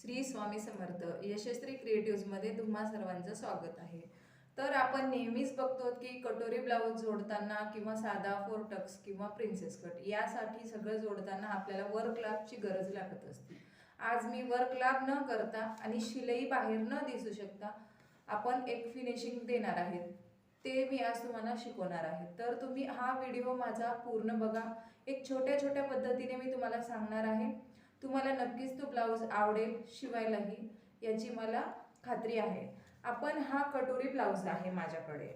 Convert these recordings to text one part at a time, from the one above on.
श्री स्वामी समर्थ यशस्वी क्रिएटिव्हमध्ये तुम्हा सर्वांचं स्वागत आहे. तर आपण नेहमीच बघतो की कटोरी ब्लाऊज जोडताना किंवा साधा फोर टक्स किंवा प्रिन्सेस कट यासाठी सगळं जोडताना आपल्याला वर्क लाभची गरज लागत असते. आज मी वर्क लाभ न करता आणि शिलाई बाहेर न दिसू शकता आपण एक फिनिशिंग देणार आहेत. ते मी आज तुम्हाला शिकवणार आहे. तर तुम्ही हा व्हिडिओ माझा पूर्ण बघा. एक छोट्या छोट्या पद्धतीने मी तुम्हाला सांगणार आहे. तुम्हाला नक्कीच तो ब्लाऊज आवडेल शिवायलाही याची मला खात्री आहे. आपण हा कटोरी ब्लाऊज आहे माझ्याकडे.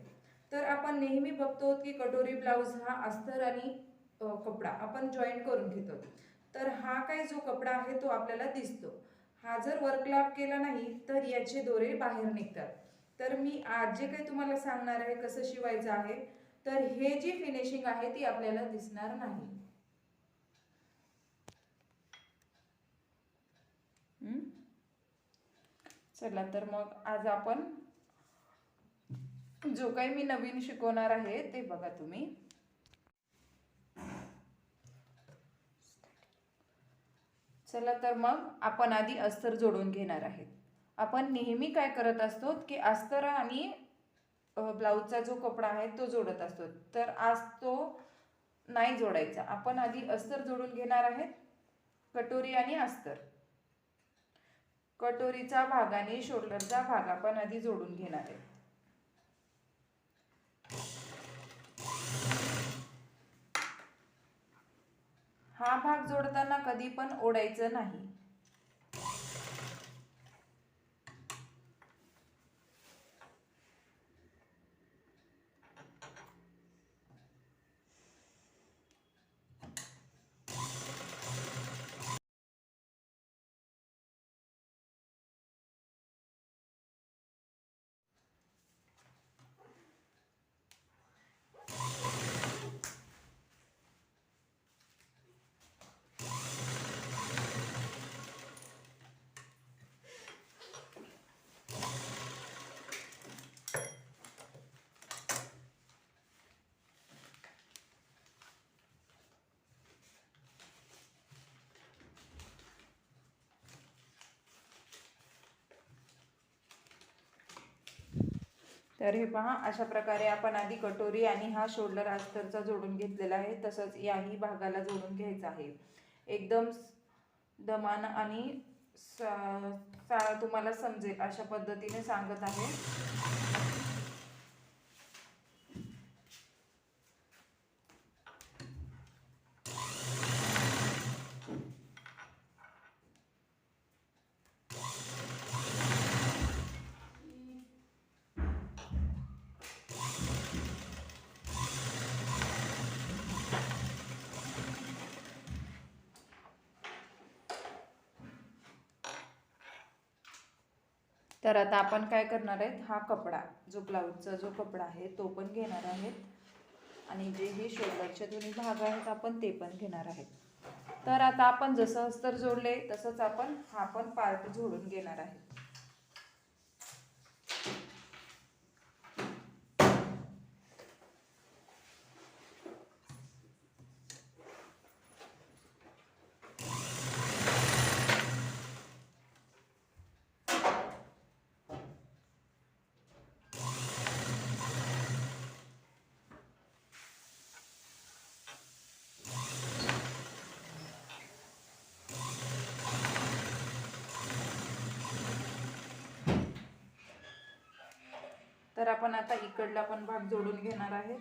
तर आपण नेहमी बघतो की कटोरी ब्लाऊज हा अस्तर आणि कपडा आपण जॉईंट करून घेतो. तर हा काय जो कपडा आहे तो आपल्याला दिसतो. हा जर वर्कलाप केला नाही तर याचे दोरे बाहेर निघतात. तर मी आज जे काही तुम्हाला सांगणार आहे कसं शिवायचं आहे तर हे जी फिनिशिंग आहे ती आपल्याला दिसणार नाही. चला तर मग आज आपण जो काही मी नवीन शिकवणार आहे ते बघा तुम्ही. चला तर मग आपण आधी अस्तर जोडून घेणार आहेत. आपण नेहमी काय करत असतो की अस्तर आणि ब्लाऊजचा जो कपडा आहे तो जोडत असतो. तर आज तो नाही जोडायचा. आपण आधी अस्तर जोडून घेणार आहेत कटोरी आणि अस्तर. कटोरीचा भाग आणि शोल्डरचा भाग आपण आधी जोडून घेणार आहे. हा भाग जोडताना कधी पण ओढायचं नाही. तर हे पहा अशा प्रकारे आपण आधी कटोरी आणि हा शोल्डर अस्तरचा जोडून घेतलेला आहे. तसंच याही भागाला जोडून घ्यायचा आहे. एकदम दमान आणि सा- सा- तुम्हाला समजेल अशा पद्धतीने सांगत आहे. तर आता आपण काय करणार आहेत? हा कपडा जो ब्लाऊजचा जो कपडा आहे तो पण घेणार आहेत. आणि जे हे शोल्डरचे दोन्ही भाग आहेत आपण ते पण घेणार आहेत. तर आता आपण जसं अस्तर जोडले तसंच आपण हा पण पार्ट जोडून घेणार आहे तर आपण आता इकडला पण भाग जोडून घेणार आहे.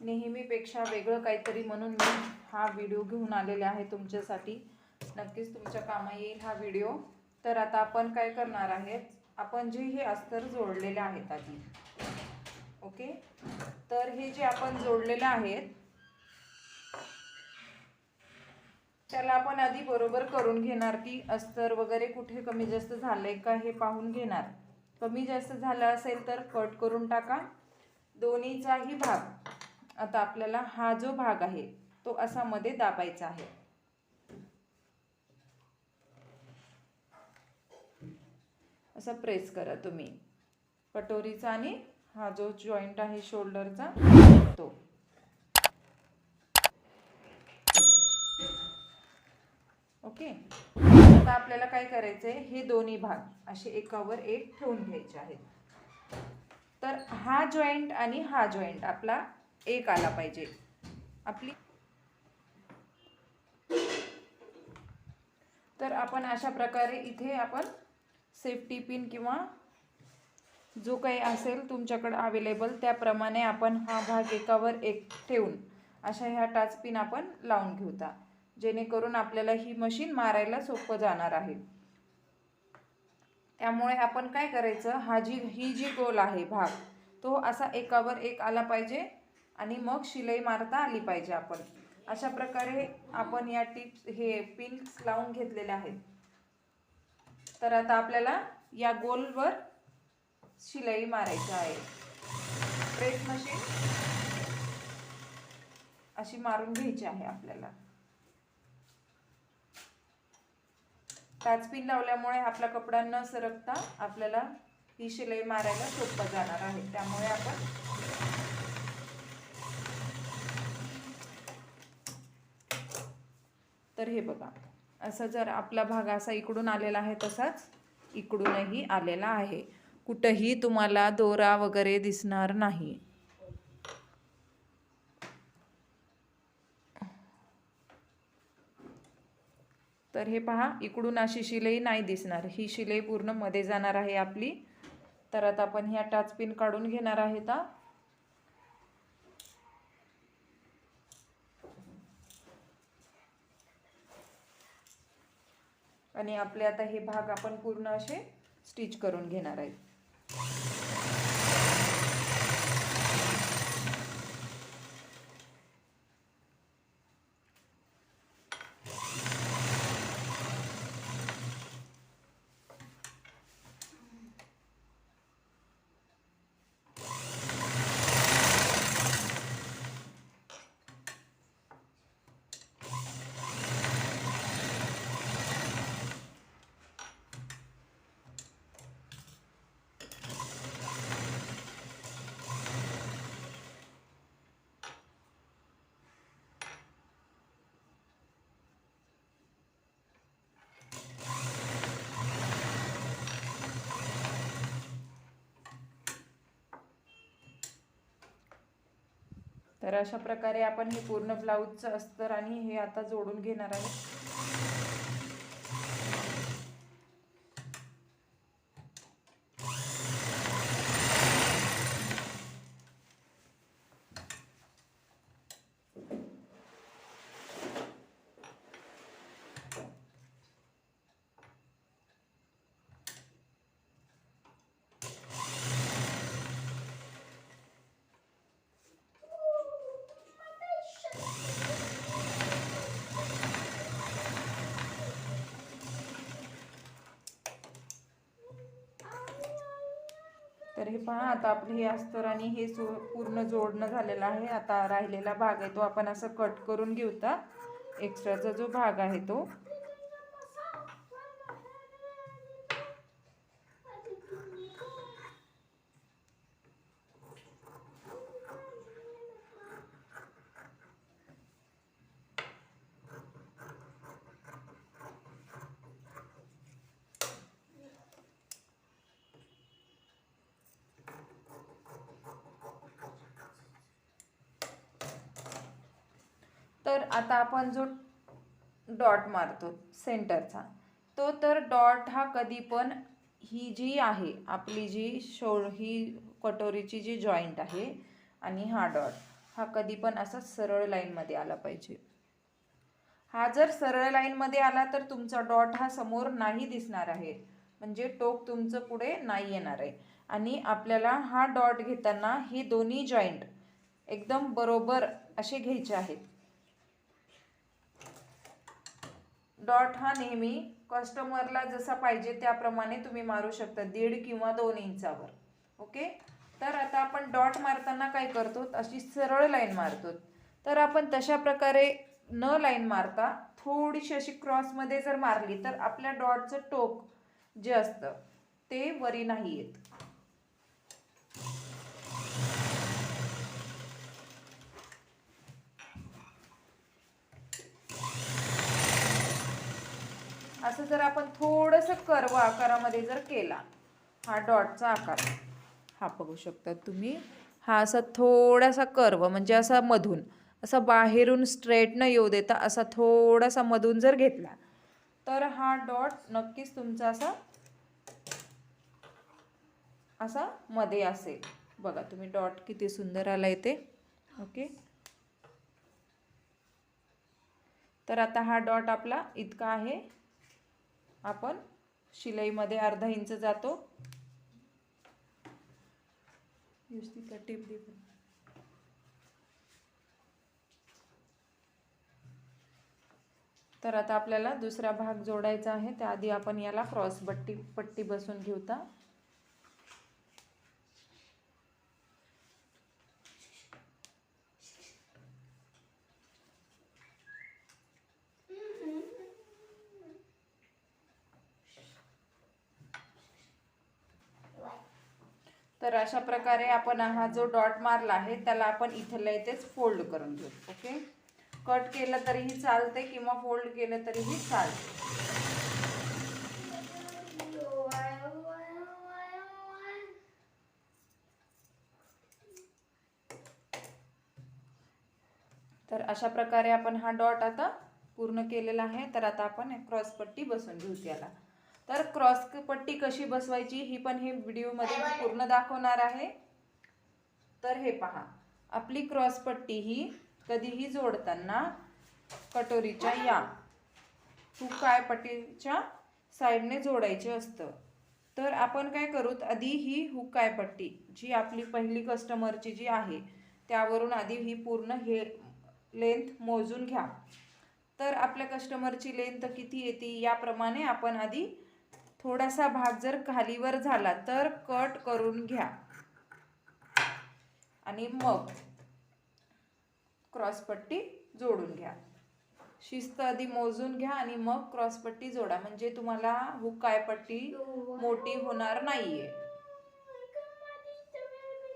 नेहमीपेक्षा वेगळं काहीतरी म्हणून मी हा व्हिडिओ घेऊन आलेले आहे तुमच्यासाठी. नक्कीच तुमच्या कामा येईल हा व्हिडिओ. तर आता आपण काय करणार आहेत? आपण जे हे अस्तर जोडलेले आहेत आधी. ओके? तर हे जे आपण जोडलेलं आहेत त्याला आपण आधी बरोबर करून घेणार की अस्तर वगैरे कुठे कमी जास्त झालंय का हे पाहून घेणार. कमी जास्त झालं असेल तर कट करून टाका. दोन्हीचाही भाग आता आपल्याला हा जो भाग आहे तो असा मध्ये दाबायचा आहे. असं प्रेस करा तुम्ही. कटोरीचा आणि हा जो जॉईंट आहे शोल्डरचा तो. ओके आता आपल्याला काय करायचं आहे हे दोन्ही भाग असे एकावर एक ठेवून घ्यायचे आहेत. तर हा जॉईंट आणि हा जॉईंट आपला एक आला पाहिजे. आपली तर आपण अशा प्रकारे इथे आपण सेफ्टी पिन किंवा जो काही असेल तुमच्याकडं अवेलेबल त्याप्रमाणे आपण हा भाग एकावर एक ठेवून अशा ह्या टाच पिन आपण लावून घेऊता. जेणेकरून आपल्याला ही मशीन मारायला सोपं जाणार आहे. त्यामुळे आपण काय करायचं हा जी ही जी गोल आहे भाग तो असा एकावर एक आला पाहिजे आणि मग शिलाई मारता आली पाहिजे आपण. अशा प्रकारे आपण या टिप्स हे पिन्स लावून घेतलेले आहेत. तर आता आपल्याला या गोलवर शिलाई मारायची आहे. प्रेस मशीन अशी मारून घ्यायची आहे आपल्याला. पिन लावल्यामुळे आपला कपडा न सरकता आपल्याला ही शिलाई मारायला सोपं जाणार आहे. त्यामुळे आपण तर हे बघा. असं जर आपला भाग असा इकडून आलेला आहे तसाच इकडूनही आलेला आहे. कुठंही तुम्हाला दोरा वगैरे दिसणार नाही. तर हे पहा इकडून अशी शिलाई नाही दिसणार. ही शिलाई पूर्णमध्ये जाणार आहे आपली. तर आता आपण ह्या टाचपिन काढून घेणार आहे हा. आणि आपले आता हे भाग आपण पूर्ण असे स्टिच करून घेणार आहेत. तर अशा प्रकारे आपण हे पूर्ण ब्लाऊजचं अस्तर आणि हे आता जोडून घेणार आहे. पहा आता आपले हे अस्तर आणि हे सो पूर्ण जोडणं झालेलं आहे. आता राहिलेला भाग आहे तो आपण असं कट करून घेऊता एक्स्ट्राचा जो भाग आहे तो तर आता आपण जो डॉट मारतो सेंटरचा तो तर डॉट हा कधी पण ही जी आहे आपली जी शो ही कटोरीची जी जॉईंट आहे आणि हा डॉट हा कधी पण असा सरळ लाईनमध्ये आला पाहिजे. हा जर सरळ लाईनमध्ये आला तर तुमचा डॉट हा समोर नाही दिसणार आहे. म्हणजे टोक तुमचं पुढे नाही येणार आहे. आणि आपल्याला हा डॉट घेताना हे दोन्ही जॉईंट एकदम बरोबर असे घ्यायचे आहेत. डॉट हा नेहमी कस्टमरला जसा पाहिजे त्याप्रमाणे तुम्ही मारू शकता दीड किंवा दोन इंचावर. ओके? तर आता आपण डॉट मारताना काय करतो? अशी सरळ लाईन मारतो. तर आपण तशा प्रकारे न लाईन मारता थोडीशी अशी क्रॉसमध्ये जर मारली तर आपल्या डॉटचं टोक जे असतं ते वरी नाही येत. असं जर आपण थोडंसं कर्व आकारामध्ये जर केला हा डॉटचा आकार हा बघू शकता तुम्ही हा असा थोडासा कर्व म्हणजे असा मधून असा बाहेरून स्ट्रेट न येऊ देता असा थोडासा मधून जर घेतला तर हा डॉट नक्कीच तुमचा असा असा मध्ये असेल. बघा तुम्ही डॉट किती सुंदर आला इथे ओके. तर आता हा डॉट आपला इतका आहे. आपण शिलाईमध्ये अर्धा इंच जातो. टीप दे. तर आता आपल्याला दुसरा भाग जोडायचा आहे. त्याआधी आपण याला क्रॉस पट्टी पट्टी बसून घेऊता तर अशा प्रकारे आपण हा जो डॉट मारला आहे त्याला आपण इथल्या इथेच फोल्ड करून घेऊ ओके? कट केलं तरीही चालते किंवा फोल्ड केलं तरीही चालते. तर अशा प्रकारे आपण हा डॉट आता पूर्ण केलेला आहे. तर आता आपण क्रॉसपट्टी बसून घेऊ त्याला. तर क्रॉस पट्टी कशी बसवायची ही पण हे व्हिडिओमध्ये पूर्ण दाखवणार आहे. तर हे पहा आपली क्रॉस पट्टी ही कधीही जोडताना कटोरीच्या या हुकाय पट्टीच्या साईडने जोडायचे असतं. तर आपण काय करू आधी ही हुकाय पट्टी जी आपली पहिली कस्टमरची जी आहे त्यावरून आधी ही पूर्ण हे लेंथ मोजून घ्या. तर आपल्या कस्टमरची लेंथ किती येते याप्रमाणे आपण आधी थोडासा भाग जर खालीवर झाला तर कट करून घ्या. आणि मग क्रॉसपट्टी जोडून घ्या. शिस्त आधी मोजून घ्या आणि मग क्रॉसपट्टी जोडा. म्हणजे तुम्हाला हुकाय पट्टी मोठी होणार नाहीये.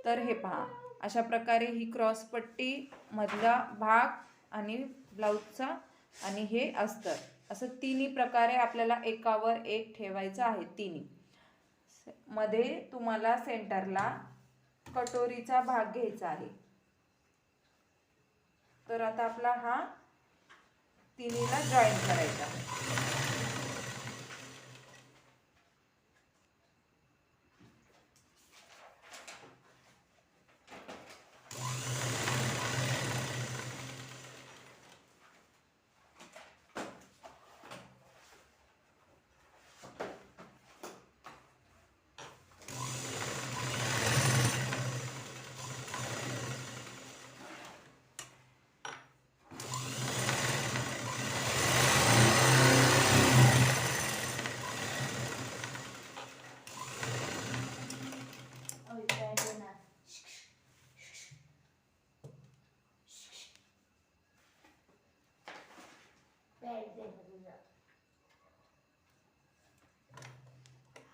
तर हे पहा. अशा प्रकारे ही क्रॉसपट्टी मधला भाग आणि ब्लाऊजचा आणि हे अस्तर. असं तिन्ही प्रकारे आपल्याला एकावर एक ठेवायचं आहे तिन्ही. मध्ये तुम्हाला सेंटरला कटोरीचा भाग घ्यायचा आहे. तर आता आपला हा तिन्हीला जॉईन करायचा आहे.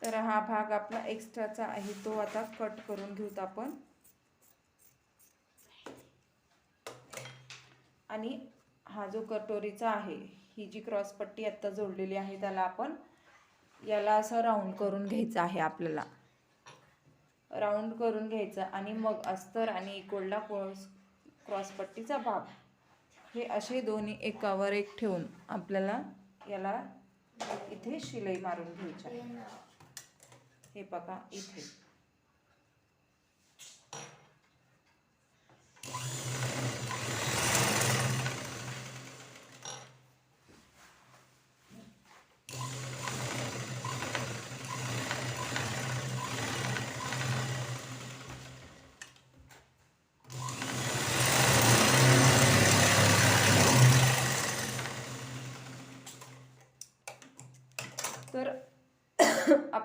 तर हा भाग आपला एक्स्ट्राचा आहे तो आता कट करून घेऊत आपण. आणि हा जो कटोरीचा आहे ही जी क्रॉस पट्टी आत्ता जोडलेली आहे त्याला आपण याला असं राऊंड करून घ्यायचं आहे आपल्याला. राऊंड करून घ्यायचं आणि मग अस्तर आणि इकोडला क्रॉस क्रॉसपट्टीचा भाग. हे असे दोन्ही एकावर एक ठेवून आपल्याला याला इथे शिलाई मारून घ्यायची आहे. हे बघा इथे तर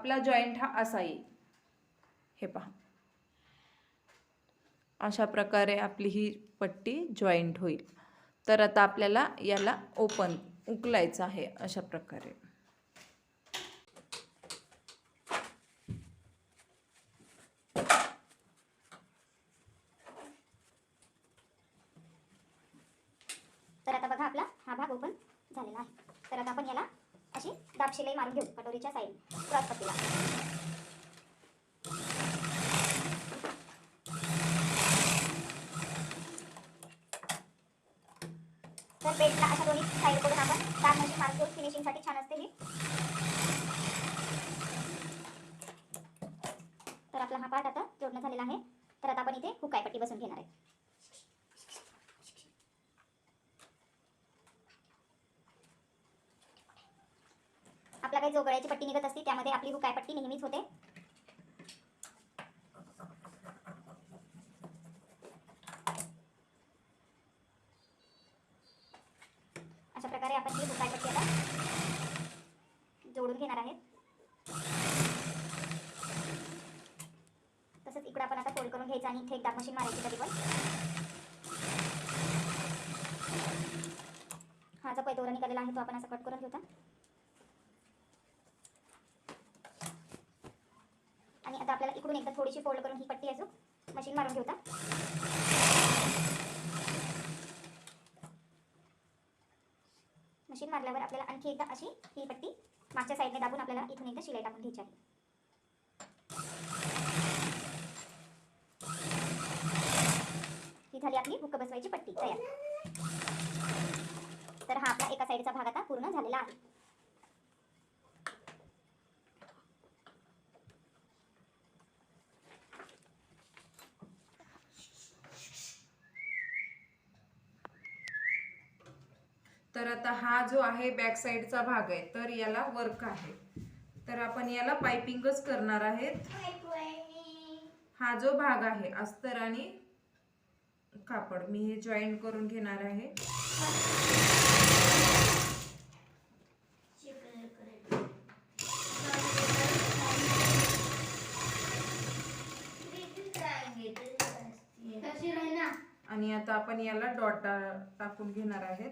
आपला जॉईंट हा असा येईल. हे पहा. अशा प्रकारे आपली ही पट्टी जॉईंट होईल. तर आता आपल्याला याला ओपन उकलायचं आहे अशा प्रकारे झालेला आहे तर आता आपण याला अशी शिलाई मारून घेऊ कटोरीच्या साईड क्रॉस पट्टीला तर बेल्टला अशा दोन्ही साईड करून आपण दाब मशीन मारून घेऊ फिनिशिंगसाठी छान असते ही तर आपला हा पार्ट आता जोडणं झालेला आहे तर आता आपण इथे हुकाय पट्टी बसून घेणार आहे आपला काही जो गळ्याची पट्टी निघत असते त्यामध्ये आपली हुकाय पट्टी नेहमीच होते. अशा प्रकारे आपण ही हुकाय पट्टी आता जोडून घेणार आहेत. तसंच इकडे आपण आता फोल्ड करून घ्यायचं आणि इथे एक दाब मशीन मारायची कधी पण. हा जो काही दोरा निघालेला आहे तो आपण असा कट करून घेऊता आणि आता आपल्याला इकडून एकदा थोडीशी फोल्ड करून ही पट्टी मशीन मारून घेऊता मशीन मारल्यावर आपल्याला आणखी एकदा अशी ही पट्टी मागच्या साईडने दाबून आपल्याला इथून एकदा शिलाई टाकून घ्यायची आहे. ही झाली आपली हुक बसवायची पट्टी तयार. तर हा आपला एका साईडचा भाग आता पूर्ण झालेला आहे तर आता हा जो आहे बॅक साईडचा भाग आहे तर याला वर्क आहे. तर आपण याला पायपिंगच करणार आहेत. हा जो भाग आहे अस्तर आणि कापड मी हे जॉईन करून घेणार आहे. आणि आता आपण याला डॉट टाकून घेणार आहेत.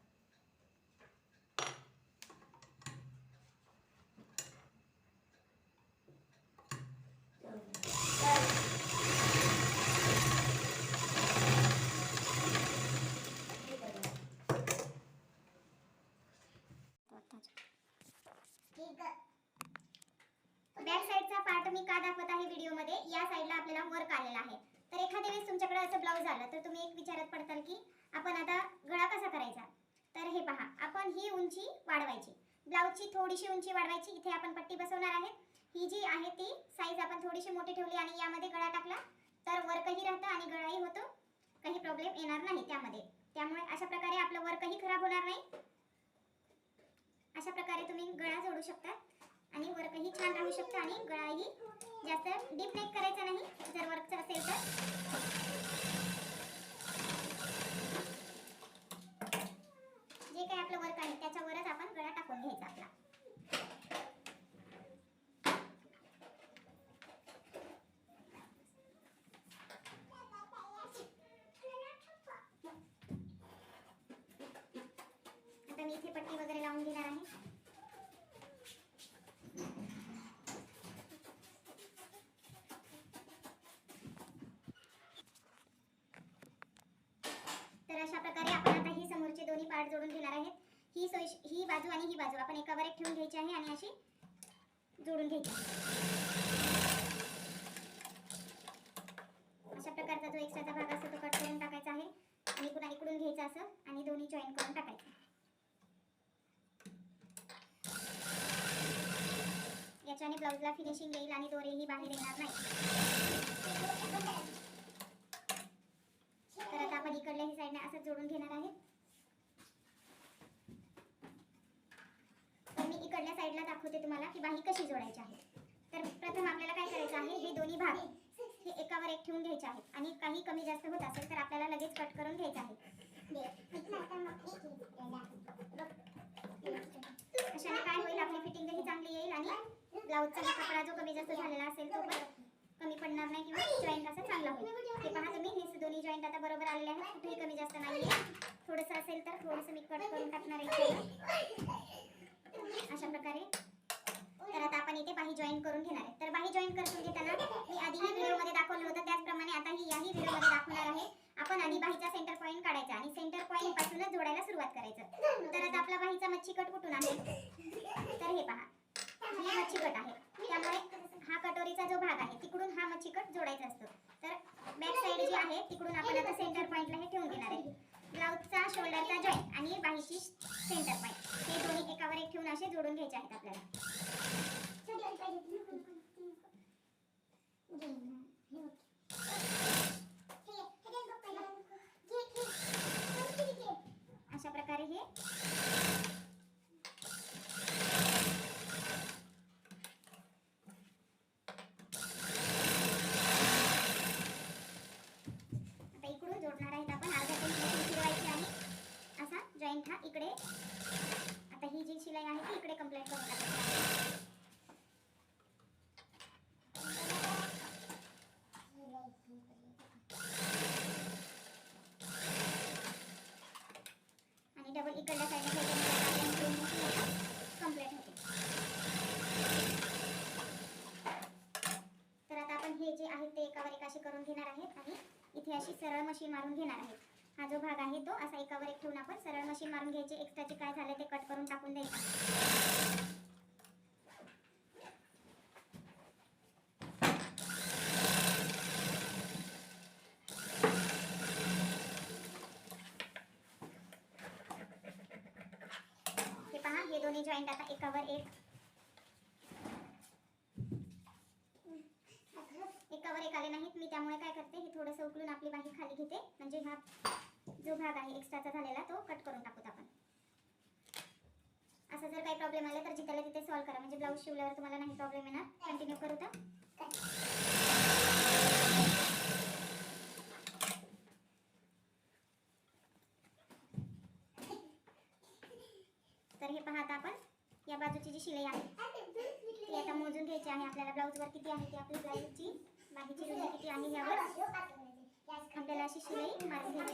बॅक साईडचा पार्ट मी का दाखवत आहे व्हिडिओमध्ये या साईडला आपल्याला वर्क आलेला आहे तर एखाद्या वेळेस तुमच्याकडे असं ब्लाऊज आलं तर तुम्ही एक विचारत पडताल की आपण आता गळा कसा करायचा तर हे पहा आपण ही उंची वाढवायची ब्लाऊजची थोडीशी उंची वाढवायची. इथे आपण पट्टी बसवणार आहे. ही जी आहे ती साईज आपण थोडीशी मोठी ठेवली आणि यामध्ये गळा टाकला तर वर्कही राहतं आणि गळाही होतो. काही प्रॉब्लेम येणार नाही त्यामध्ये. त्यामुळे अशा प्रकारे आपलं वर्कही खराब होणार नाही. अशा प्रकारे तुम्ही गळा जोडू शकता आणि वर्कही छान राहू शकतं आणि गळाही जास्त डीप नेक करायचा नाही. जर वर्कचं असेल तर. जे काही आपलं वर्क आहे त्याच्यावरच आपण गळा टाकून घ्यायचा आपला. आता पट्टी वगैरे लावून घेणार आहे. तर अशा प्रकारे आपण आता ही समोरचे दोन्ही पार्ट जोडून घेणार आहेत. ही सोय ही बाजू आणि ही बाजू आपण एकावर एक ठेवून घ्यायची आहे आणि अशी जोडून घ्यायची अशा प्रकारचा जो एक्स्ट्राचा भाग असतो तो कट करून टाकायचा आहे आणि पुन्हा इकडून घ्यायचा असं आणि दोन्ही जॉईन करून टाकायचं. ब्लाऊजला फिनिशिंग येईल आणि दोरेही बाहेर येणार नाही. तर आता आपण इकडल्याही साईडने असं जोडून घेणार आहे. तर मी इकडल्या साईडला दाखवते तुम्हाला की बाही कशी जोडायची आहे. तर प्रथम आपल्याला काय करायचं आहे हे दोन्ही भाग हे एकावर एक ठेवून घ्यायचे आहेत. आणि काही कमी जास्त होत असेल तर आपल्याला लगेच कट करून घ्यायचं आहे अशाने काय होईल आपली फिटिंगही चांगली येईल आणि ब्लाऊजचा कपडा जो कमी जास्त झालेला असेल तो पण कमी पडणार नाही किंवा जॉईंट असं चांगला होईल. हे पहा तुम्ही हे दोन्ही जॉईंट आता बरोबर आलेले आहेत कुठेही कमी जास्त नाही आहे थोडंसं असेल तर थोडंसं मी कट करून टाकणार आहे. अशा प्रकारे तर आता आपण इथे बाही जॉईन करून घेणार आहे. तर बाही जॉईन करून घेताना मी आधीही व्हिडिओमध्ये दाखवलं होतं. त्याचप्रमाणे आता ही याही व्हिडिओमध्ये दाखवणार आहे. आपण आधी बाहीचा सेंटर पॉईंट काढायचा आणि सेंटर पॉईंट पासूनच जोडायला सुरुवात करायचं. तर आता आपला बाहीचा मच्छी कट कुठून आहे? तर हे पहा. ही मच्छी कट आहे. त्यामुळे हा कटोरीचा जो भाग आहे तिकडून हा मच्छी कट जोडायचा असतो. तर बॅक साईड जी आहे तिकडून आपण आता सेंटर पॉईंटला हे ठेवून देणार आहे. ब्लाऊजचा शोल्डरचा जॉईंट आणि बाहीची सेंटर पॉईंट हे दोन्ही एकावर एक ठेवून असे जोडून घ्यायचे आहेत आपल्याला अशा प्रकारे हे आता इकडून जोडणार आहेत आपण अर्ध्या पेंटमधून फिरवायची आणि असा हा इकडे. आता ही जी शिलाई आहे ती इकडे कंप्लेंट करून टाकायची आणि डबल इकडल्या साईडने कंप्लेंट होते. तर आता आपण हे जे आहेत ते एकावर एक असे करून घेणार आहेत आणि इथे अशी सरळ मशीन मारून घेणार आहेत. जो भाग आहे तो असा एकावर एक ठेवून आपण सरळ मशीन मारून घ्यायचे. एक्स्ट्राचे काय झाले ते कट करून टाकून द्यायचे. हे पहा हे दोन्ही जॉईंट आता एकावर एक. एकावर एक आले नाहीत. मी त्यामुळे काय करते हे थोडंसं उकलून आपली बाही खाली घेते. म्हणजे हा जो भाग आहे एक्स्ट्राचा झालेला तो कट करून टाकूत आपण. असा जर काही प्रॉब्लेम आला तर जिथल्या तिथे सॉल्व करा. म्हणजे ब्लाऊज शिवल्यावर तुम्हाला नाही प्रॉब्लेम येणार. कंटिन्यू करू तर. तर हे पाहता आपण या बाजूची जी शिलाई आहे ती आता मोजून घ्यायची आहे. आपल्याला ब्लाऊजवर किती आहे ती आपली ब्लाऊजची बाकीची रुंदी किती आहे यावर आपल्याला अशी शिलाई मारून घ्यायची